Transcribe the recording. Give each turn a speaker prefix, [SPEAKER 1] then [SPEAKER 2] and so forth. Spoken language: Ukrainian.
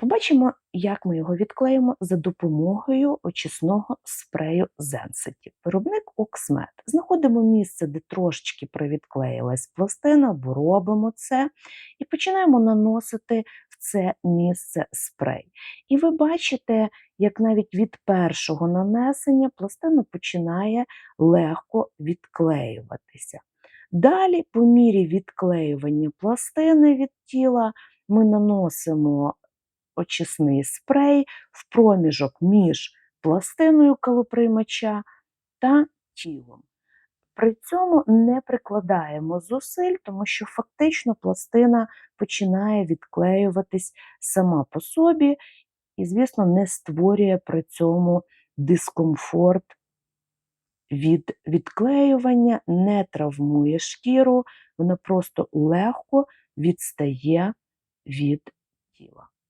[SPEAKER 1] Побачимо, як ми його відклеїмо за допомогою очисного спрею Zensity. Виробник Oxmed. Знаходимо місце, де трошечки привідклеїлась пластина, або робимо це, і починаємо наносити в це місце спрей. І ви бачите, як навіть від першого нанесення пластина починає легко відклеюватися. Далі, по мірі відклеювання пластини від тіла, ми наносимо очисний спрей в проміжок між пластиною калоприймача та тілом. При цьому не прикладаємо зусиль, тому що фактично пластина починає відклеюватись сама по собі і, звісно, не створює при цьому дискомфорт від відклеювання, не травмує шкіру, вона просто легко відстає від тіла.